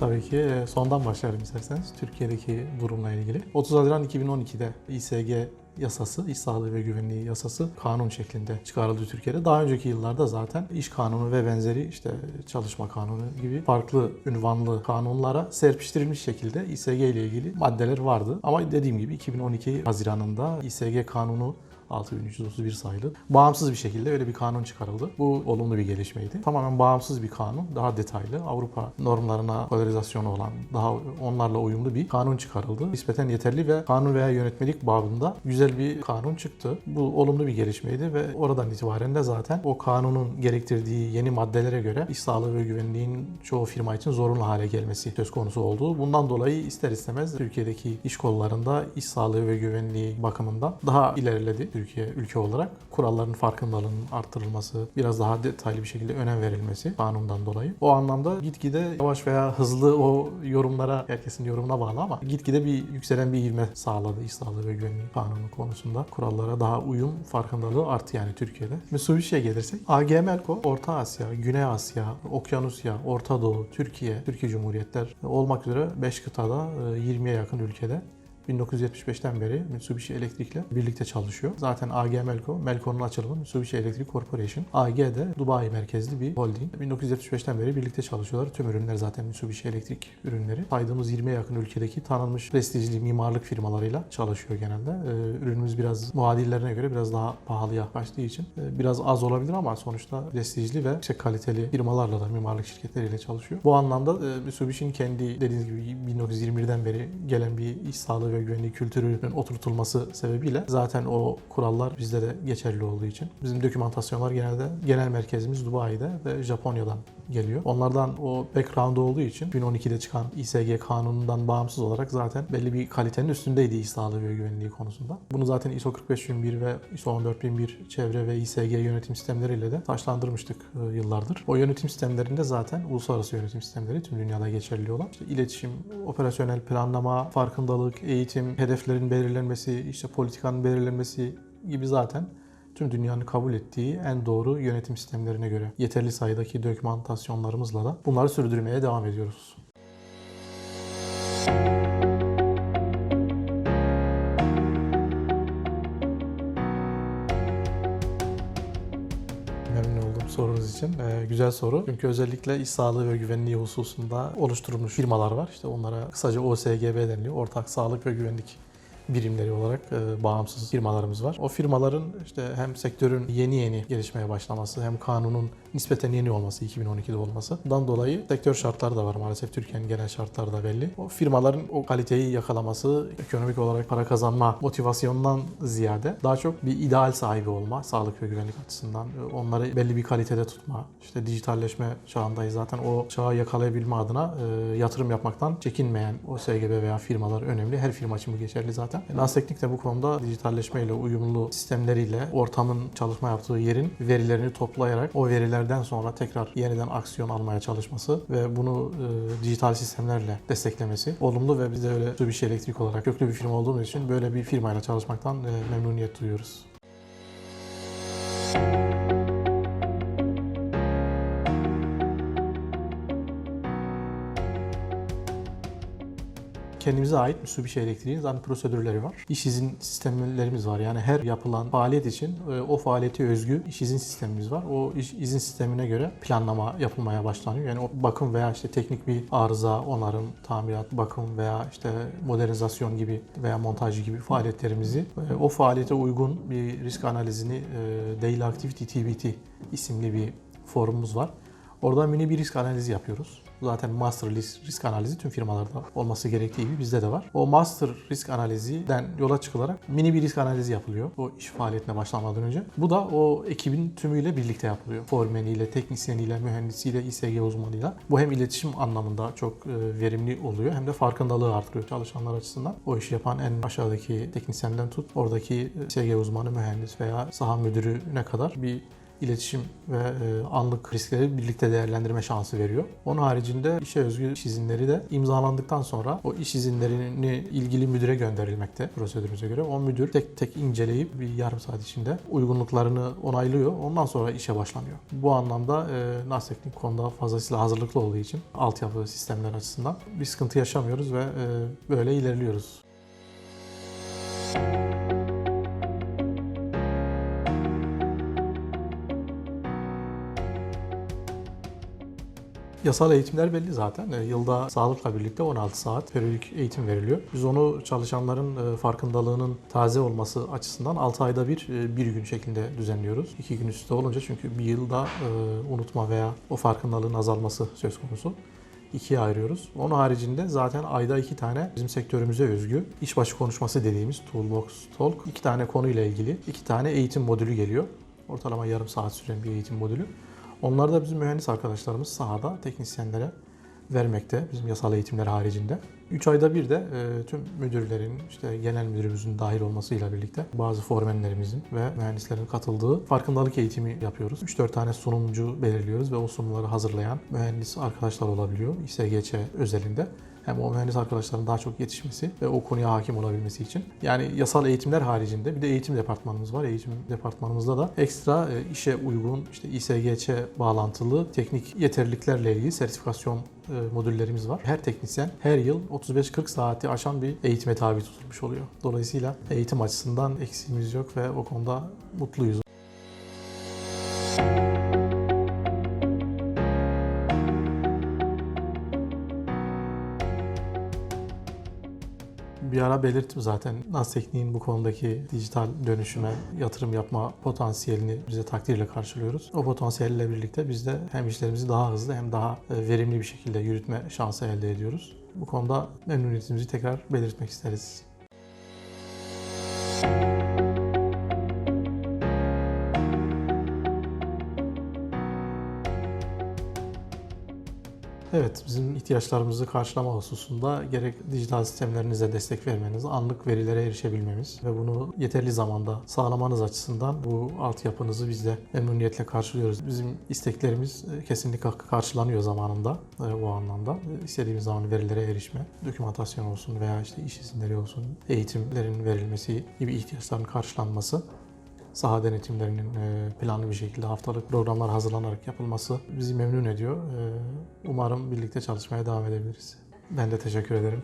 Tabii ki e, sondan başlayalım isterseniz Türkiye'deki durumla ilgili. 30 Haziran 2012'de İSG yasası, iş sağlığı ve güvenliği yasası kanun şeklinde çıkarıldı Türkiye'de. Daha önceki yıllarda zaten iş kanunu ve benzeri işte çalışma kanunu gibi farklı ünvanlı kanunlara serpiştirilmiş şekilde İSG ile ilgili maddeler vardı. Ama dediğim gibi 2012 Haziran'ında İSG kanunu 6331 sayılı. Bağımsız bir şekilde öyle bir kanun çıkarıldı. Bu olumlu bir gelişmeydi. Tamamen bağımsız bir kanun. Daha detaylı. Avrupa normlarına polarizasyonu olan, daha onlarla uyumlu bir kanun çıkarıldı. Nispeten yeterli ve kanun veya yönetmelik babında güzel bir kanun çıktı. Bu olumlu bir gelişmeydi ve oradan itibaren de zaten o kanunun gerektirdiği yeni maddelere göre iş sağlığı ve güvenliğin çoğu firma için zorunlu hale gelmesi söz konusu oldu. Bundan dolayı ister istemez Türkiye'deki iş kollarında iş sağlığı ve güvenliği bakımından daha ilerledi Türkiye ülke olarak. Kuralların farkındalığının arttırılması, biraz daha detaylı bir şekilde önem verilmesi kanundan dolayı. O anlamda gitgide yavaş veya hızlı o yorumlara, herkesin yorumuna bağlı ama gitgide bir yükselen bir ivme sağladı iş ve güvenliği kanunu konusunda. Kurallara daha uyum farkındalığı arttı yani Türkiye'de. Mitsubishi'ye gelirsek AGMLCO, Orta Asya, Güney Asya, Okyanusya, Orta Doğu, Türkiye, Türkiye Cumhuriyetler olmak üzere 5 kıtada e, 20'ye yakın ülkede 1975'ten beri Mitsubishi Elektrik'le birlikte çalışıyor. Zaten AG Melco, Melco'nun açılımı Mitsubishi Electric Corporation. AG de Dubai merkezli bir holding. 1975'ten beri birlikte çalışıyorlar. Tüm ürünler zaten Mitsubishi Elektrik ürünleri. Saydığımız 20'ye yakın ülkedeki tanınmış prestijli mimarlık firmalarıyla çalışıyor genelde. Ee, ürünümüz biraz muadillerine göre biraz daha pahalıya kaçtığı için e, biraz az olabilir ama sonuçta prestijli ve yüksek kaliteli firmalarla da mimarlık şirketleriyle çalışıyor. Bu anlamda e, Mitsubishi'nin kendi dediğiniz gibi 1921'den beri gelen bir iş sağlığı ve güvenliği kültürünün oturtulması sebebiyle zaten o kurallar bizde de geçerli olduğu için bizim dokümantasyonlar genelde genel merkezimiz Dubai'de ve Japonya'dan geliyor. Onlardan o background olduğu için 2012'de çıkan İSG kanunundan bağımsız olarak zaten belli bir kalitenin üstündeydi iş sağlığı ve güvenliği konusunda. Bunu zaten ISO 45001 ve ISO 14001 çevre ve İSG yönetim sistemleriyle de taşlandırmıştık e, yıllardır. O yönetim sistemlerinde zaten uluslararası yönetim sistemleri tüm dünyada geçerli olan işte iletişim, operasyonel planlama, farkındalık, eğitim, hedeflerin belirlenmesi, işte politikanın belirlenmesi gibi zaten tüm dünyanın kabul ettiği en doğru yönetim sistemlerine göre yeterli sayıdaki dokümantasyonlarımızla da bunları sürdürmeye devam ediyoruz. Sorunuz için. Ee, güzel soru. Çünkü özellikle iş sağlığı ve güvenliği hususunda oluşturulmuş firmalar var. İşte onlara kısaca OSGB deniliyor. Ortak Sağlık ve Güvenlik birimleri olarak e, bağımsız firmalarımız var. O firmaların işte hem sektörün yeni yeni gelişmeye başlaması hem kanunun nispeten yeni olması 2012'de olması. Bundan dolayı sektör şartları da var maalesef Türkiye'nin genel şartları da belli. O firmaların o kaliteyi yakalaması ekonomik olarak para kazanma motivasyonundan ziyade daha çok bir ideal sahibi olma sağlık ve güvenlik açısından e, onları belli bir kalitede tutma işte dijitalleşme çağındayız zaten o çağı yakalayabilme adına e, yatırım yapmaktan çekinmeyen o SGB veya firmalar önemli. Her firma için bu geçerli zaten. Nasteknik de bu konuda dijitalleşmeyle uyumlu sistemleriyle ortamın çalışma yaptığı yerin verilerini toplayarak o verilerden sonra tekrar yeniden aksiyon almaya çalışması ve bunu e, dijital sistemlerle desteklemesi olumlu ve biz de öyle Mitsubishi Elektrik olarak köklü bir firma olduğumuz için böyle bir firmayla çalışmaktan e, memnuniyet duyuyoruz. Kendimize ait Mitsubishi Elektriğin zaten prosedürleri var. İş izin sistemlerimiz var. Yani her yapılan faaliyet için e, o faaliyete özgü iş izin sistemimiz var. O iş izin sistemine göre planlama yapılmaya başlanıyor. Yani o bakım veya işte teknik bir arıza, onarım, tamirat, bakım veya işte modernizasyon gibi veya montaj gibi faaliyetlerimizi e, o faaliyete uygun bir risk analizini e, Daily Activity TBT isimli bir forumumuz var. Orada mini bir risk analizi yapıyoruz. Zaten master risk, analizi tüm firmalarda olması gerektiği gibi bizde de var. O master risk analiziden yola çıkılarak mini bir risk analizi yapılıyor o iş faaliyetine başlamadan önce. Bu da o ekibin tümüyle birlikte yapılıyor. Formeniyle, teknisyeniyle, mühendisiyle, İSG uzmanıyla. Bu hem iletişim anlamında çok e, verimli oluyor hem de farkındalığı artırıyor çalışanlar açısından. O işi yapan en aşağıdaki teknisyenden tut, oradaki İSG uzmanı, mühendis veya saha müdürüne kadar bir iletişim ve e, anlık riskleri birlikte değerlendirme şansı veriyor. Onun haricinde işe özgü iş izinleri de imzalandıktan sonra o iş izinlerini ilgili müdüre gönderilmekte prosedürümüze göre. O müdür tek tek inceleyip bir yarım saat içinde uygunluklarını onaylıyor. Ondan sonra işe başlanıyor. Bu anlamda e, NAS konuda fazlasıyla hazırlıklı olduğu için altyapı sistemler açısından bir sıkıntı yaşamıyoruz ve e, böyle ilerliyoruz. Yasal eğitimler belli zaten. E, Yılda sağlıkla birlikte 16 saat periyodik eğitim veriliyor. Biz onu çalışanların e, farkındalığının taze olması açısından 6 ayda bir e, bir gün şeklinde düzenliyoruz. 2 gün üstte olunca çünkü bir yılda unutma veya o farkındalığın azalması söz konusu. ikiye ayırıyoruz. Onun haricinde zaten ayda iki tane bizim sektörümüze özgü işbaşı konuşması dediğimiz Toolbox Talk iki tane konuyla ilgili iki tane eğitim modülü geliyor. Ortalama yarım saat süren bir eğitim modülü. Onlar da bizim mühendis arkadaşlarımız sahada teknisyenlere vermekte bizim yasal eğitimler haricinde. 3 ayda bir de e, tüm müdürlerin, işte genel müdürümüzün dahil olmasıyla birlikte bazı formenlerimizin ve mühendislerin katıldığı farkındalık eğitimi yapıyoruz. 3-4 tane sunumcu belirliyoruz ve o sunumları hazırlayan mühendis arkadaşlar olabiliyor İSGÇ özelinde. Hem o mühendis arkadaşların daha çok yetişmesi ve o konuya hakim olabilmesi için. Yani yasal eğitimler haricinde bir de eğitim departmanımız var. Eğitim departmanımızda da ekstra e, işe uygun işte İSGÇ bağlantılı teknik yeterliliklerle ilgili sertifikasyon e, modüllerimiz var. Her teknisyen her yıl 35-40 saati aşan bir eğitime tabi tutulmuş oluyor. Dolayısıyla eğitim açısından eksiğimiz yok ve o konuda mutluyuz. Bir ara belirttim zaten NAS Tekniğin bu konudaki dijital dönüşüme yatırım yapma potansiyelini bize takdirle karşılıyoruz. O potansiyelle birlikte biz de hem işlerimizi daha hızlı hem daha e, verimli bir şekilde yürütme şansı elde ediyoruz. Bu konuda memnuniyetimizi tekrar belirtmek isteriz. Evet, bizim ihtiyaçlarımızı karşılama hususunda gerek dijital sistemlerinize destek vermeniz, anlık verilere erişebilmemiz ve bunu yeterli zamanda sağlamanız açısından bu altyapınızı biz de memnuniyetle karşılıyoruz. Bizim isteklerimiz e, kesinlikle karşılanıyor zamanında e, bu anlamda. E, İstediğimiz zaman verilere erişme, dokümantasyon olsun veya işte iş izinleri olsun, eğitimlerin verilmesi gibi ihtiyaçların karşılanması saha denetimlerinin e, planlı bir şekilde haftalık programlar hazırlanarak yapılması bizi memnun ediyor. E, Umarım birlikte çalışmaya devam edebiliriz. Ben de teşekkür ederim.